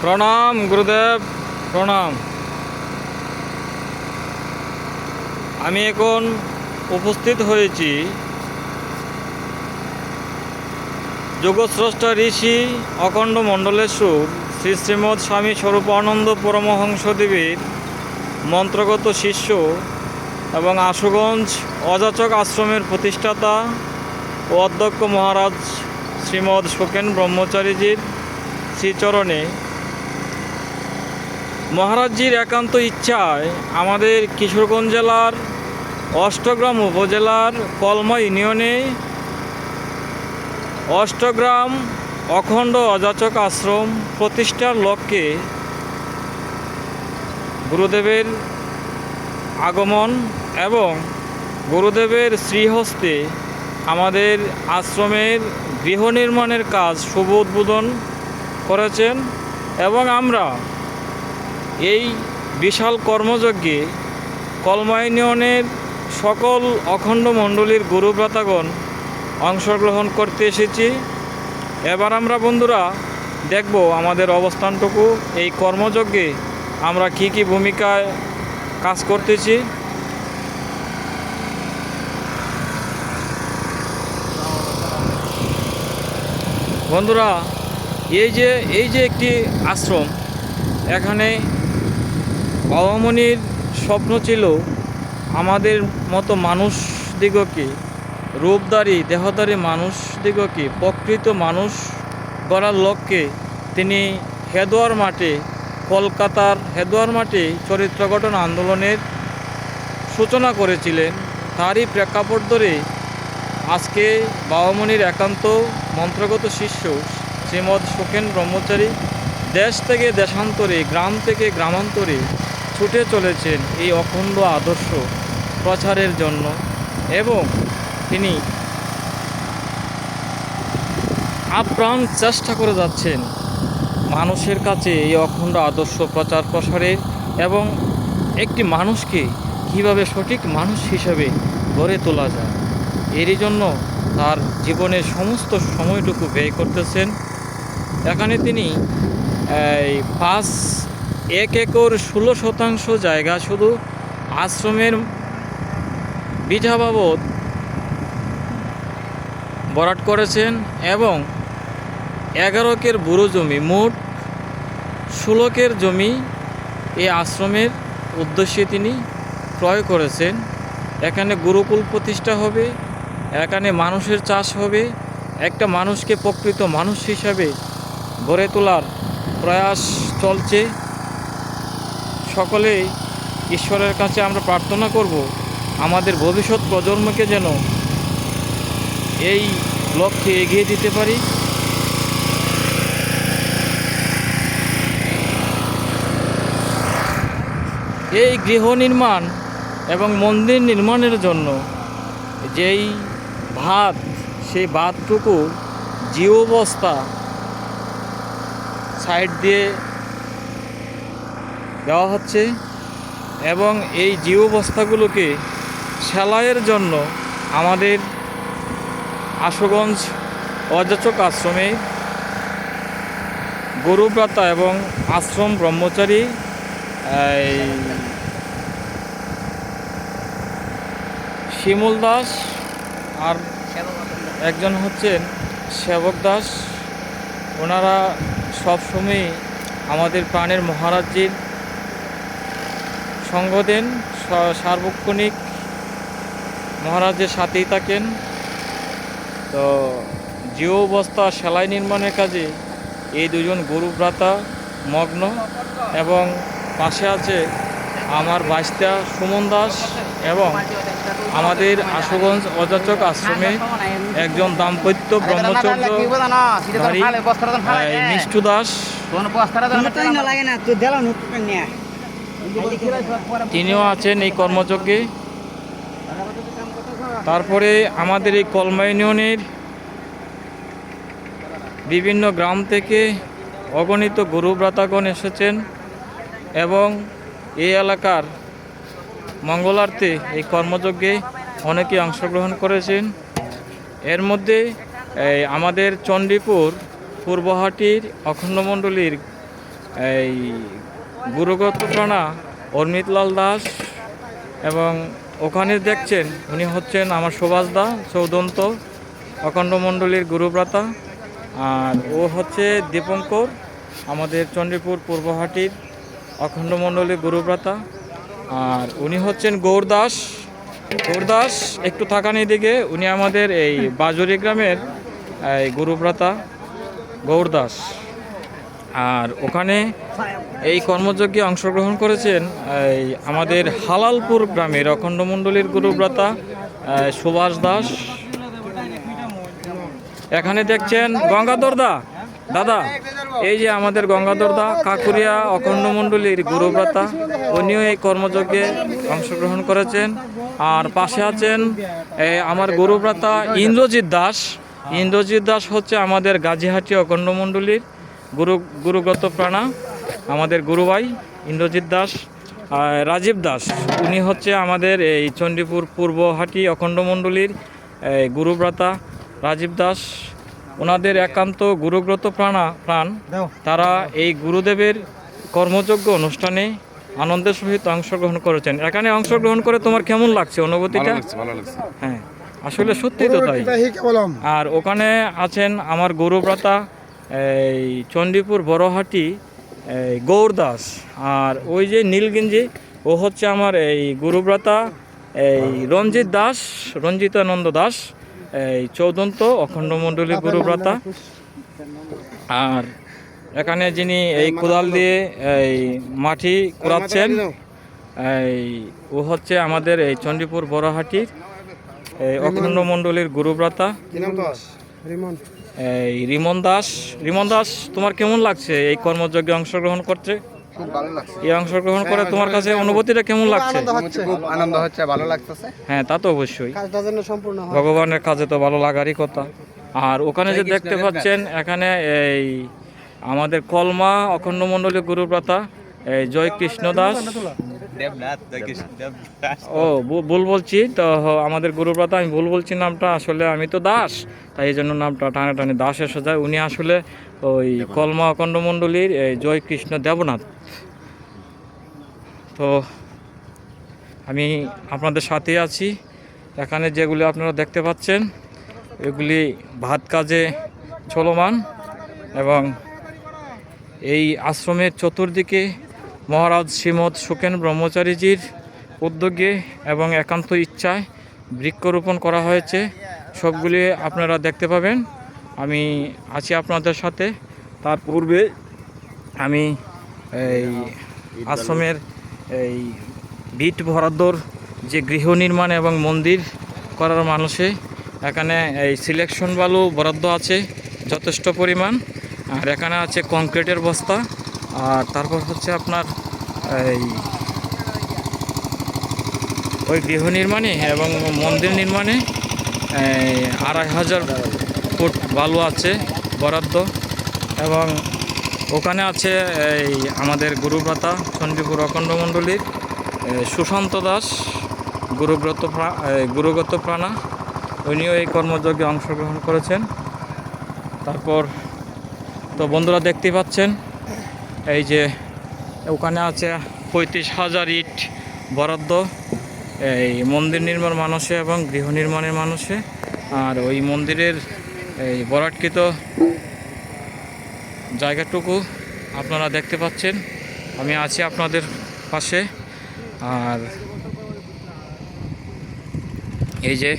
প্রণাম, গুরুদেব, প্রণাম। আমি এখন উপস্থিত হয়েছি যোগস্রষ্টা ঋষি অখণ্ড মণ্ডলেশ্বর শ্রী শ্রীমৎ স্বামী স্বরূপানন্দ পরমহংসদেবের মন্ত্রগত শিষ্য এবং আশুগঞ্জ অযাচক আশ্রমের প্রতিষ্ঠাতা ও অধ্যক্ষ মহারাজ শ্রীমৎ সুকেন ব্রহ্মচারীজির শ্রীচরণে মহারাজজির একান্ত ইচ্ছায় আমাদের কিশোরগঞ্জ জেলার অষ্টগ্রাম উপজেলার কলমা ইউনিয়নে অষ্টগ্রাম অখণ্ড অযাচক আশ্রম প্রতিষ্ঠার লক্ষ্যে গুরুদেবের আগমন এবং গুরুদেবের শ্রীহস্তে আমাদের আশ্রমের গৃহ নির্মাণের কাজ শুভ উদ্বোধন করেছেন এবং আমরা এই বিশাল কর্মযজ্ঞে কলমা ইউনিয়নের সকল অখণ্ড মণ্ডলীর গুরুব্রাতাগণ অংশগ্রহণ করতে এসেছি। এবার আমরা বন্ধুরা দেখব আমাদের অবস্থানটুকু। এই কর্মযজ্ঞে আমরা কি কি ভূমিকায় কাজ করতেছি। বন্ধুরা, এই যে এই যে একটি আশ্রম, এখানে বাবামণির স্বপ্ন ছিল আমাদের মতো মানুষ দিগকে রূপদারী দেহদারী মানুষ দিগকে, প্রকৃত মানুষ গড়ার লক্ষ্যে তিনি হেদোয়ার মাঠে, কলকাতার হেদোয়ার মাঠে চরিত্র গঠন আন্দোলনের সূচনা করেছিলেন। তারই প্রেক্ষাপট ধরে আজকে বাবামণির একান্ত মন্ত্রগত শিষ্য শ্রীমদ সুখেন ব্রহ্মচারী দেশ থেকে দেশান্তরে, গ্রাম থেকে গ্রামান্তরে ছুটে চলেছেন এই অখণ্ড আদর্শ প্রচারের জন্য এবং তিনি আপ্রাণ চেষ্টা করে যাচ্ছেন মানুষের কাছে এই অখণ্ড আদর্শ প্রচার প্রসারে এবং একটি মানুষকে কীভাবে সঠিক মানুষ হিসেবে গড়ে তোলা যায়। এরই জন্য তার জীবনের সমস্ত সময়টুকু ব্যয় করতেছেন। এখানে তিনি এই পাঁচ এক একর ষোলো শতাংশ জায়গা শুধু আশ্রমের বিঘা বাবদ বরাট করেছেন এবং এগারোকের বুড়ো জমি, মোট ষোলোকের জমি এই আশ্রমের উদ্দেশ্যে তিনি ক্রয় করেছেন। এখানে গুরুকুল প্রতিষ্ঠা হবে, এখানে মানুষের চাষ হবে, একটা মানুষকে প্রকৃত মানুষ হিসাবে গড়ে তোলার প্রয়াস চলছে। সকলেই ঈশ্বরের কাছে আমরা প্রার্থনা করব, আমাদের ভবিষ্যৎ প্রজন্মকে যেন এই লক্ষ্যে এগিয়ে দিতে পারি। এই গৃহ নির্মাণ এবং মন্দির নির্মাণের জন্য যেই ভাত, সেই ভাতটুকু জিও বস্তা সাইড দিয়ে দেওয়া হচ্ছে এবং এই জিও বস্তাগুলোকে সেলাইয়ের জন্য আমাদের আশুগঞ্জ অযাচক আশ্রমে গরুব্রাতা এবং আশ্রম ব্রহ্মচারী শিমুল দাস আর একজন হচ্ছেন সেবক দাস। ওনারা সবসময়ই আমাদের প্রাণের মহারাজ্যের সঙ্গ দেন সার্বক্ষণিক মহারাজের সাথেই থাকেন। তো জিও বস্তা সেলাই নির্মাণের কাজে এই দুজন গরু ভ্রাতা মগ্ন এবং পাশে আছে আমার বাইস্তা সুমন দাস এবং আমাদের আশুগঞ্জ অযাচক আশ্রমে একজন দাম্পত্য ব্রহ্মচর্য মিষ্টু দাস। তিনিও আছেন এই কর্মযজ্ঞে তারপরে আমাদের এই কলমা ইউনিয়নের বিভিন্ন গ্রাম থেকে অগণিত গরুব্রাতাগণ এসেছেন এবং এই এলাকার মঙ্গলার্থে এই কর্মযজ্ঞে অনেকে অংশগ্রহণ করেছেন। এর মধ্যে আমাদের চণ্ডীপুর পূর্বহাটির অখণ্ডমণ্ডলীর এই গুরুগত প্রাণা অর্মিতলাল দাস এবং ওখানে দেখছেন উনি হচ্ছেন আমার সুভাষ দা চৌদন্ত অখণ্ড মণ্ডলীর গুরুব্রাতা। আর ও হচ্ছে দীপঙ্কর, আমাদের চণ্ডীপুর পূর্বহাটির অখণ্ড মণ্ডলীর গুরুব্রাতা। আর উনি হচ্ছেন গৌরদাস। গৌরদাস, একটু থাকান দিকে উনি আমাদের এই বাজুরি গ্রামের এই গুরুব্রাতা, গৌরদাস। আর ওখানে এই কর্মযজ্ঞে অংশগ্রহণ করেছেন, এই আমাদের হালালপুর গ্রামের অখণ্ড মণ্ডলীর গুরুব্রতা সুভাষ দাস। এখানে দেখছেন গঙ্গাধর দা। দাদা, এই যে আমাদের গঙ্গাধর দা, কাকুরিয়া অখণ্ড মণ্ডলীর গুরুব্রতা, উনিও এই কর্মযজ্ঞে অংশগ্রহণ করেছেন। আর পাশে আছেন আমার গুরুব্রতা ইন্দ্রজিৎ দাস। ইন্দ্রজিৎ দাস হচ্ছে আমাদের গাজীহাটি অখণ্ড মণ্ডলীর গুরু গুরুগত প্রাণা আমাদের গুরুভাই ইন্দ্রজিৎ দাস রাজীব দাস। উনি হচ্ছে আমাদের এই চণ্ডীপুর পূর্বহাটি অখণ্ড মণ্ডলীর গুরুব্রাতা রাজীব দাস। ওনাদের একান্ত গুরুব্রত প্রাণা প্রাণ। তারা এই গুরুদেবের কর্মযোগ্য অনুষ্ঠানে আনন্দের সহিত অংশগ্রহণ করেছেন। এখানে অংশগ্রহণ করে তোমার কেমন লাগছে? অনুভূতিটা? হ্যাঁ আসলে সত্যি তো তাই। আর ওখানে আছেন আমার গৌরব্রতা এই চণ্ডীপুর বড়হাটি এই গৌর দাস আর ওই যে নীলগিঞ্জি ও হচ্ছে আমার এই গুরুব্রতা এই রঞ্জিত দাস রঞ্জিতানন্দ দাস এই চৌদন্ত অখণ্ড মণ্ডলী গুরুব্রতা। আর এখানে যিনি এই কোদাল দিয়ে এই মাটি কুড়াচ্ছেন এই ও হচ্ছে আমাদের এই চণ্ডীপুর বড়হাটির এই অখণ্ড মণ্ডলীর গুরুব্রতা। কি নাম দাস রিমন। এই রিমন দাস। রিমন দাস তোমার কেমন লাগছে এই কর্মযজ্ঞে অংশগ্রহণ করতে? খুব ভালো লাগছে। এই অংশগ্রহণ করে তোমার কাছে অনুভূতিটা কেমন লাগছে? খুব আনন্দ হচ্ছে ভালো লাগতেছে। হ্যাঁ তা তো অবশ্যই। ভগবানের কাজে তো ভালো লাগারই কথা। আর ওখানে যে দেখতে পাচ্ছেন এখানে এই আমাদের কলমা অখণ্ড মণ্ডলী গুরুপ্রতা এই জয় কৃষ্ণ দাস। ও ভুল বলছি তো হ- আমাদের গুরুপ্রতা আমি ভুল বলছি নামটা আসলে আমি তো দাস তাই এই জন্য নামটা টানে টানে দাস এসে যায়। উনি আসলে ওই কলমা এই জয় কৃষ্ণ দেবনাথ। তো আমি আপনাদের সাথে আছি। এখানে যেগুলি আপনারা দেখতে পাচ্ছেন এগুলি ভাত কাজে চলমান এবং এই আশ্রমের চতুর্দিকে মহারাজ শ্রীমৎ সুকেন ব্রহ্মচারীজির উদ্যোগে এবং একান্ত ইচ্ছায় বৃক্ষরোপণ করা হয়েছে। সবগুলি আপনারা দেখতে পাবেন। আমি আছি আপনাদের সাথে। তার পূর্বে আমি এই আশ্রমের এই ভিট বরাদ্দর যে গৃহ নির্মাণ এবং মন্দির করার মানুষে, এখানে এই সিলেকশন বালু বরাদ্দ আছে যথেষ্ট পরিমাণ। আর এখানে আছে কংক্রিটের বস্তা। আর তারপর হচ্ছে আপনার এই ওই গৃহ নির্মাণে এবং মন্দির নির্মাণে আড়াই হাজার ফুট বালু আছে বরাদ্দ। এবং ওখানে আছে এই আমাদের গুরুব্রতা চণ্ডীপুর অখণ্ড মণ্ডলীর সুশান্ত দাস, গুরুব্রত গুরুগত প্রাণা। উনিও এই কর্মযজ্ঞে অংশগ্রহণ করেছেন। তারপর তো বন্ধুরা দেখতেই পাচ্ছেন এই যে ওখানে আছে পঁয়ত্রিশ হাজার ইট বরাদ্দ। এই মন্দির নির্মাণ মানুষে এবং গৃহ নির্মাণের মানুষে। আর ওই মন্দিরের এই বরাটকৃত জায়গাটুকু আপনারা দেখতে পাচ্ছেন। আমি আছি আপনাদের পাশে। আর এই যে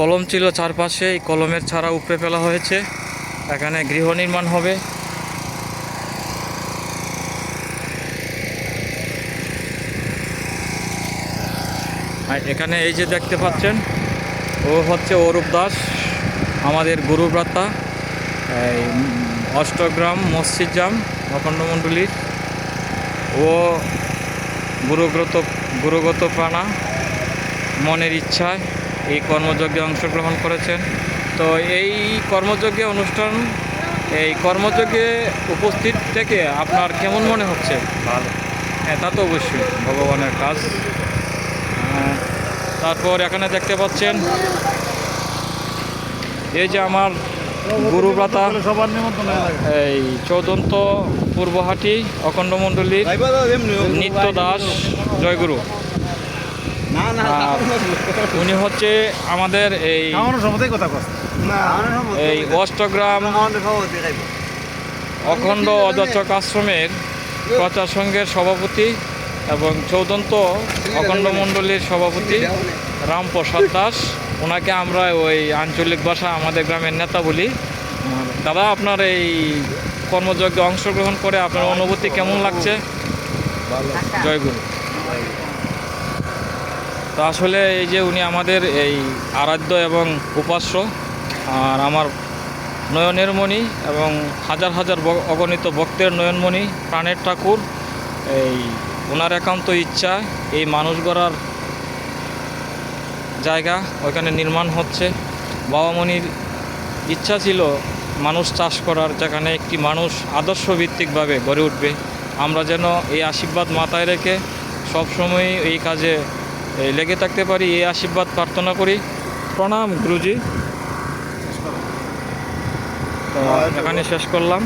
কলম ছিল চারপাশে, এই কলমের ছাড়া উপড়ে ফেলা হয়েছে। এখানে গৃহ নির্মাণ হবে। আর এখানে এই যে দেখতে পাচ্ছেন, ও হচ্ছে অরূপ দাস, আমাদের গুরুব্রাতা এই অষ্টগ্রাম মসজিদ জাম, অখণ্ড মণ্ডলীর। ও গুরুগ্রত গুরুগত প্রাণা, মনের ইচ্ছায়। এই কর্মযজ্ঞে অংশগ্রহণ করেছেন। তো এই কর্মযজ্ঞে অনুষ্ঠান এই কর্মযজ্ঞে উপস্থিত থেকে আপনার কেমন মনে হচ্ছে? ভালো। হ্যাঁ তা তো অবশ্যই। ভগবানের কাজ। আহ, তারপর এখানে দেখতে পাচ্ছেন এই যে আমার গুরু গুরুব্রাতা এই চৌদন্ত পূর্বহাটি অখণ্ড মণ্ডলীর নিত্য দাস জয়গুরু। উনি হচ্ছে আমাদের এই এই অষ্টগ্রাম অখণ্ড অযাচক আশ্রমের প্রচার সংঘের সভাপতি এবং চৌদন্ত অখণ্ড মণ্ডলীর সভাপতি রামপ্রসাদ দাস। ওনাকে আমরা ওই আঞ্চলিক ভাষা আমাদের গ্রামের নেতা বলি। দাদা আপনার এই কর্মযজ্ঞে অংশগ্রহণ করে আপনার অনুভূতি কেমন লাগছে? জয়গুরু তো আসলে এই যে উনি আমাদের এই আরাধ্য এবং উপাস্য, আর আমার নয়নের মণি এবং হাজার হাজার অগণিত ভক্তের নয়নমণি প্রাণের ঠাকুর, এই ওনার একান্ত ইচ্ছা এই মানুষ গড়ার জায়গা ওইখানে নির্মাণ হচ্ছে। বাবা মনির ইচ্ছা ছিল মানুষ চাষ করার, যেখানে একটি মানুষ আদর্শ ভিত্তিকভাবে গড়ে উঠবে। আমরা যেন এই আশীর্বাদ মাথায় রেখে সবসময় এই কাজে লেগে থাকতে পারি এই আশীর্বাদ প্রার্থনা করি। প্রণাম গুরুজি। এখানে শেষ করলাম।